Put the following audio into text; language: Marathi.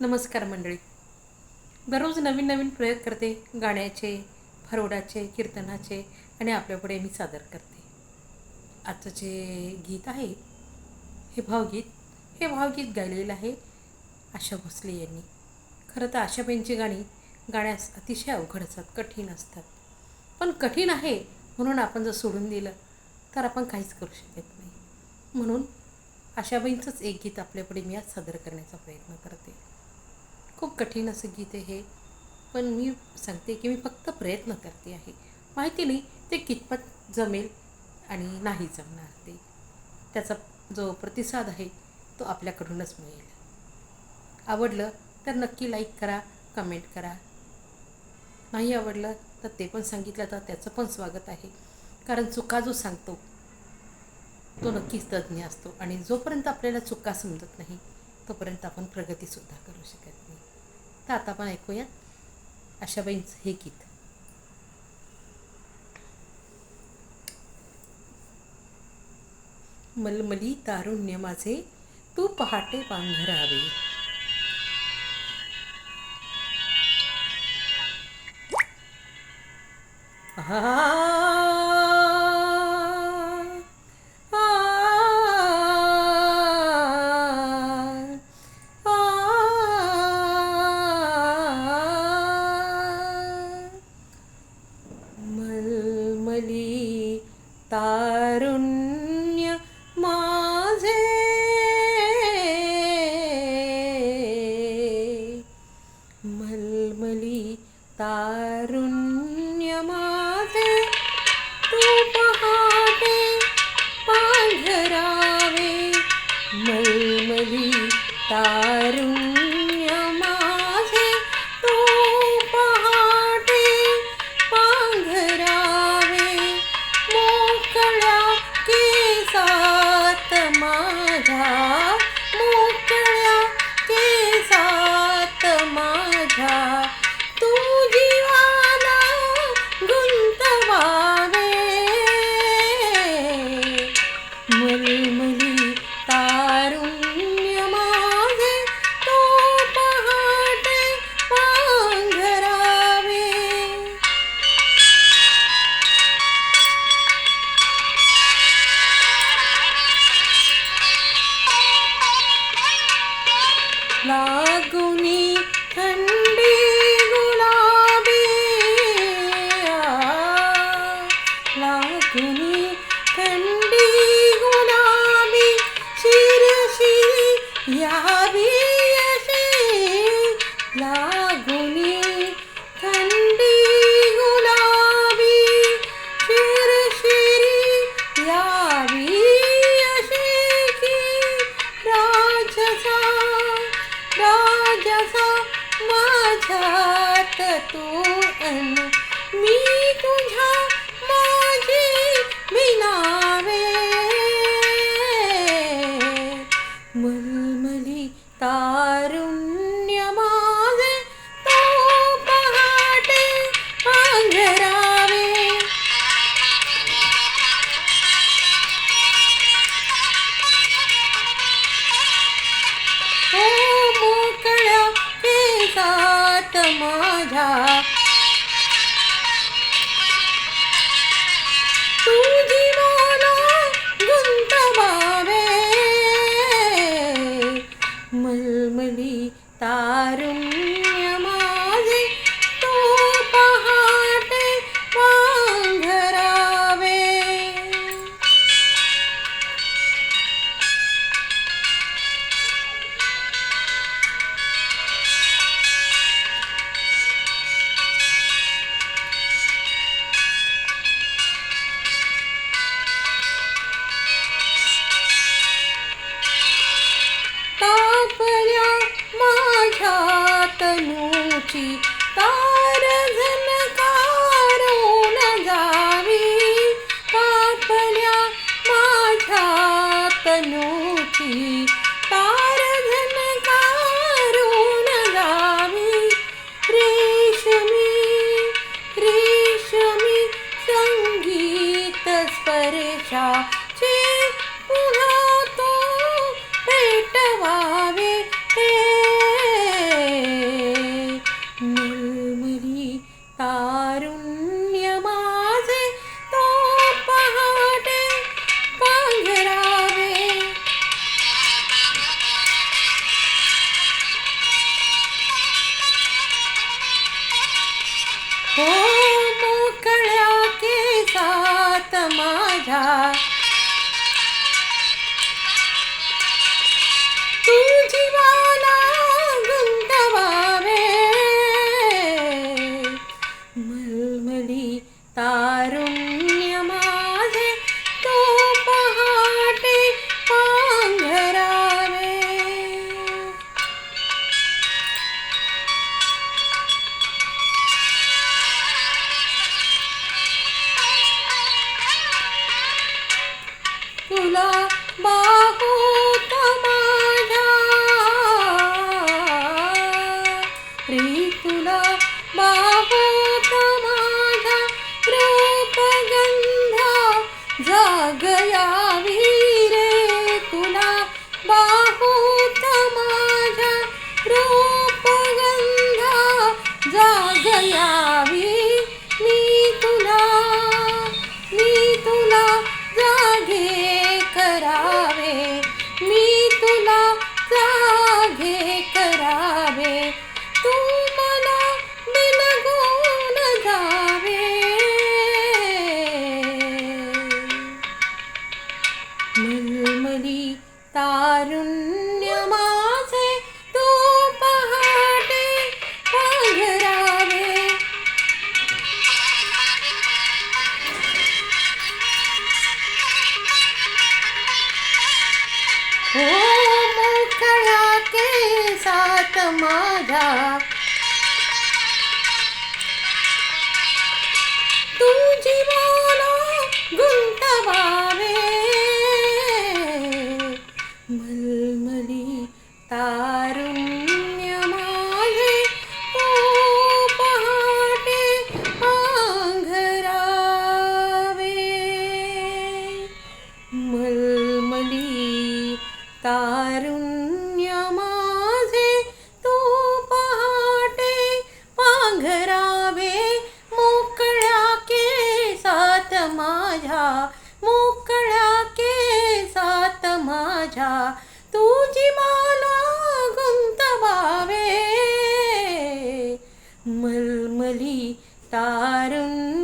नमस्कार मंडळी. दररोज नवीन नवीन प्रयोग करते गाण्याचे फरोडाचे कीर्तनाचे आणि आपल्यापुढे मी सादर करते. आजचं जे गीत आहे हे भावगीत हे भावगीत गायलेलं आहे आशा भोसले यांनी. खरं तर आशाबाईंची गाणी गाण्यास अतिशय अवघड असतात कठीण असतात. पण कठीण आहे म्हणून आपण जर सोडून दिलं तर आपण काहीच करू शकत नाही. म्हणून आशाबाईंचंच एक गीत आपल्यापुढे मी आज सादर करण्याचा प्रयत्न करते. खूप कठीण असं गीत आहे हे पण मी सांगते की मी फक्त प्रयत्न करते आहे. माहिती नाही ते कितपत जमेल आणि नाही जमणार ते. त्याचा जो प्रतिसाद आहे तो आपल्याकडूनच मिळेल. आवडलं तर नक्की लाईक करा कमेंट करा. नाही आवडलं तर ते पण सांगितलं तर त्याचं पण स्वागत आहे. कारण चुका जो सांगतो तो नक्कीच तज्ज्ञ असतो आणि जोपर्यंत आपल्याला चुका समजत नाही तोपर्यंत आपण प्रगतीसुद्धा करू शकत नाही. तर आता आपण ऐकूया आशाबाईंचं हे गीत. मलमली तारुण्य माझे तू पहाटे पांघरावे. हा लागुनी थंडी गुलाबी शिरशिरी यावी अशी की राजसा राजसा माझ्यात तू अन मी केसात माझ्या तुझी मला 到底 हो मोकळ्या केसात माझ्या yeah. केसात मलमली